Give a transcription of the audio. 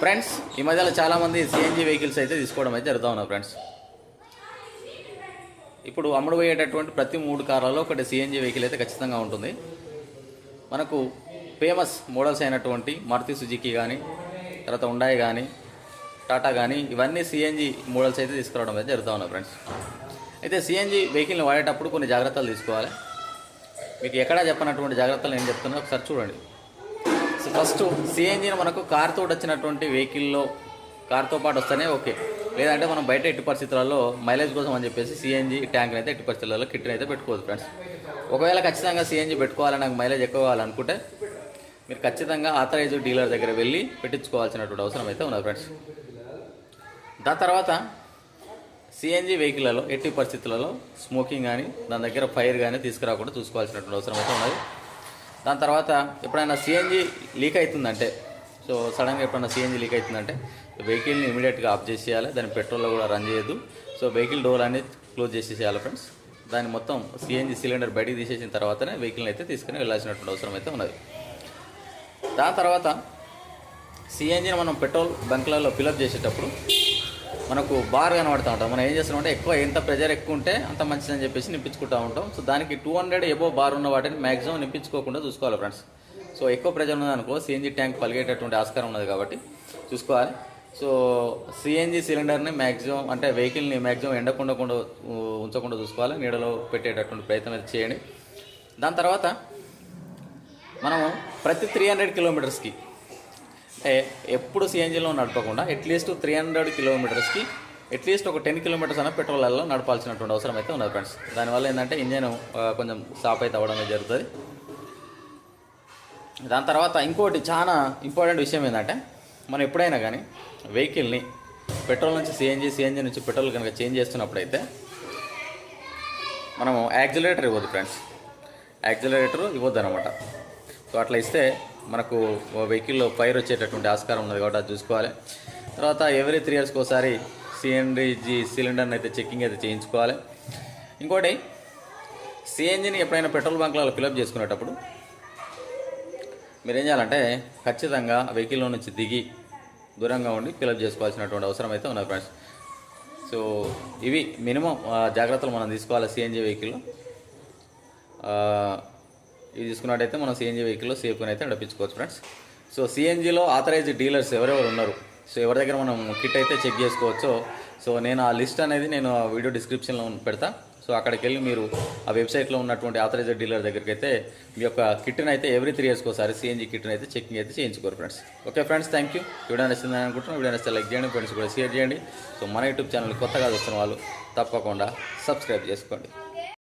Friends ఈ మధ్యలో చాలామంది సిఎన్జి వెహికల్స్ అయితే తీసుకోవడం అయితే జరుగుతూ ఉన్నారు ఫ్రెండ్స్ ఇప్పుడు అమ్ముడు పోయేటటువంటి ప్రతి మూడు కార్లలో ఒకటి సిఎన్జి వెహికల్ అయితే ఖచ్చితంగా ఉంటుంది. మనకు ఫేమస్ మోడల్స్ అయినటువంటి మారుతి సుజుకి కానీ తర్వాత ఉండాయి కానీ టాటా కానీ ఇవన్నీ సిఎన్జి మోడల్స్ అయితే తీసుకురావడం అయితే జరుగుతూ ఉన్నాయి ఫ్రెండ్స్ అయితే సిఎన్జి వెహికల్ని వాడేటప్పుడు కొన్ని జాగ్రత్తలు తీసుకోవాలి. మీకు ఎక్కడా చెప్పనటువంటి జాగ్రత్తలు నేను చెప్తున్నా ఒకసారి చూడండి. సో ఫస్ట్ సిఎన్జీని మనకు కార్తో వచ్చినటువంటి వెహికల్లో కార్తో పాటు వస్తేనే ఓకే. లేదంటే మనం బయట ఎట్టి పరిస్థితులలో మైలేజ్ కోసం అని చెప్పేసి సిఎన్జి ట్యాంక్ అయితే ఎట్టి పరిస్థితులలో కిట్ని అయితే పెట్టుకోవద్దు ఫ్రెండ్స్. ఒకవేళ ఖచ్చితంగా సిఎన్జి పెట్టుకోవాలని నాకు మైలేజ్ ఎక్కువ కావాలనుకుంటే మీరు ఖచ్చితంగా ఆథరైజ్ డీలర్ దగ్గర వెళ్ళి పెట్టించుకోవాల్సినటువంటి అవసరం అయితే ఉన్నది ఫ్రెండ్స్. దాని తర్వాత సిఎన్జి వెహికల్లో ఎట్టి పరిస్థితులలో స్మోకింగ్ కానీ దాని దగ్గర ఫైర్ కానీ తీసుకురాకుండా చూసుకోవాల్సినటువంటి అవసరం అయితే ఉన్నది. దాని తర్వాత ఎప్పుడైనా సిఎన్జి లీక్ అవుతుందంటే సో సడన్గా ఎప్పుడైనా సిఎన్జి లీక్ అవుతుందంటే వెహికల్ని ఇమీడియట్గా ఆఫ్ చేసేయాలి. దాని పెట్రోల్లో కూడా రన్ చేయదు సో వెహికల్ డోర్ అనేది క్లోజ్ చేసేసేయాలి ఫ్రెండ్స్ దాన్ని మొత్తం సిఎన్జి సిలిండర్ బయటికి తీసేసిన తర్వాతనే వెహికల్ని అయితే తీసుకుని వెళ్ళాల్సినటువంటి అవసరం అయితే ఉన్నది. దాని తర్వాత సిఎన్జిని మనం పెట్రోల్ బంక్లలో ఫిలప్ చేసేటప్పుడు మనకు బార్ కనబడుతూ ఉంటాం. మనం ఏం చేస్తామంటే ఎక్కువ ఎంత ప్రెజర్ ఎక్కువ ఉంటే అంత మంచిదని చెప్పేసి నింపించుకుంటూ ఉంటాం. సో దానికి టూ హండ్రెడ్ ఎబో బార్ ఉన్న వాటిని మ్యాక్సిమం నింపించుకోకుండా చూసుకోవాలి ఫ్రెండ్స్ సో ఎక్కువ ప్రెజర్ ఉన్నదనుకో సిఎన్జి ట్యాంక్ పలిగేటటువంటి ఆస్కారం ఉన్నది కాబట్టి చూసుకోవాలి. సో సిఎన్జి సిలిండర్ని మ్యాక్సిమం అంటే వెహికల్ని మ్యాక్సిమం ఎండకుండా ఉంచకుండా చూసుకోవాలి. నీడలో పెట్టేటటువంటి ప్రయత్నం అయితే చేయండి. దాని తర్వాత మనము ప్రతి త్రీ హండ్రెడ్ కిలోమీటర్స్కి ఎప్పుడు సిఎన్జిలో నడపకుండా అట్లీస్ట్ త్రీ హండ్రెడ్ కిలోమీటర్స్కి అట్లీస్ట్ ఒక టెన్ కిలోమీటర్స్ అయినా పెట్రోల్లో నడపాల్సినటువంటి అవసరం అయితే ఉన్నది ఫ్రెండ్స్ దానివల్ల ఏంటంటే ఇంజన్ కొంచెం స్టాప్ అయితే అవ్వడం జరుగుతుంది. దాని తర్వాత ఇంకోటి చాలా ఇంపార్టెంట్ విషయం ఏంటంటే మనం ఎప్పుడైనా కానీ వెహికల్ని పెట్రోల్ నుంచి C N G C N G నుంచి పెట్రోల్ కనుక చేంజ్ చేస్తున్నప్పుడు అయితే మనము యాక్సిలరేటర్ ఇవ్వద్దు ఫ్రెండ్స్ యాక్సిలరేటర్ ఇవ్వద్దు అనమాట సో అట్లా ఇస్తే మనకు వెహికల్లో ఫైర్ వచ్చేటటువంటి ఆస్కారం ఉన్నది కాబట్టి అది చూసుకోవాలి. తర్వాత ఎవ్రీ త్రీ ఇయర్స్కి ఒకసారి సిఎన్జీ సిలిండర్ని అయితే చెక్కింగ్ అయితే చేయించుకోవాలి. ఇంకోటి సిఎన్జిని ఎప్పుడైనా పెట్రోల్ బంక్లలో ఫిలప్ చేసుకునేటప్పుడు మీరు ఏం చేయాలంటే ఖచ్చితంగా వెహికల్లో నుంచి దిగి దూరంగా ఉండి ఫిలప్ చేసుకోవాల్సినటువంటి అవసరం అయితే ఉన్నది ఫ్రెండ్స్ సో ఇవి మినిమం జాగ్రత్తలు మనం తీసుకోవాలి సిఎన్జి వెహికల్లో ఇది తీసుకున్నట్టయితే మనం సిఎన్జి వెహికల్లో సేఫ్గా అయితే నడిపించుకోవచ్చు ఫ్రెండ్స్ సో సిఎన్జిలో ఆథరైజ్డ్ డీలర్స్ ఎవరెవరు ఉన్నారు? సో ఎవరి దగ్గర మనం కిట్ అయితే చెక్ చేసుకోవచ్చో? సో నేను ఆ లిస్ట్ అనేది నేను వీడియో డిస్క్రిప్షన్లో పెడతా. సో అక్కడికి వెళ్ళి మీరు ఆ వెబ్సైట్లో ఉన్నటువంటి ఆథరైజ్డ్ డీలర్ దగ్గరికి అయితే మీ యొక్క కిట్ని అయితే ఎవ్రీ త్రీ ఇయర్స్కి ఒకసారి సిఎన్జి కిట్ని అయితే చెకింగ్ అయితే చేయించుకోరు friends okay friends thank you video నచ్చిందని అనుకుంటున్నాను. వీడియో నచ్చితే లైక్ చేయండి ఫ్రెండ్స్ కూడా షేర్ చేయండి. సో మన యూట్యూబ్ ఛానల్ కొత్తగా చూస్తున్న వాళ్ళు తప్పకుండా సబ్స్క్రైబ్ చేసుకోండి.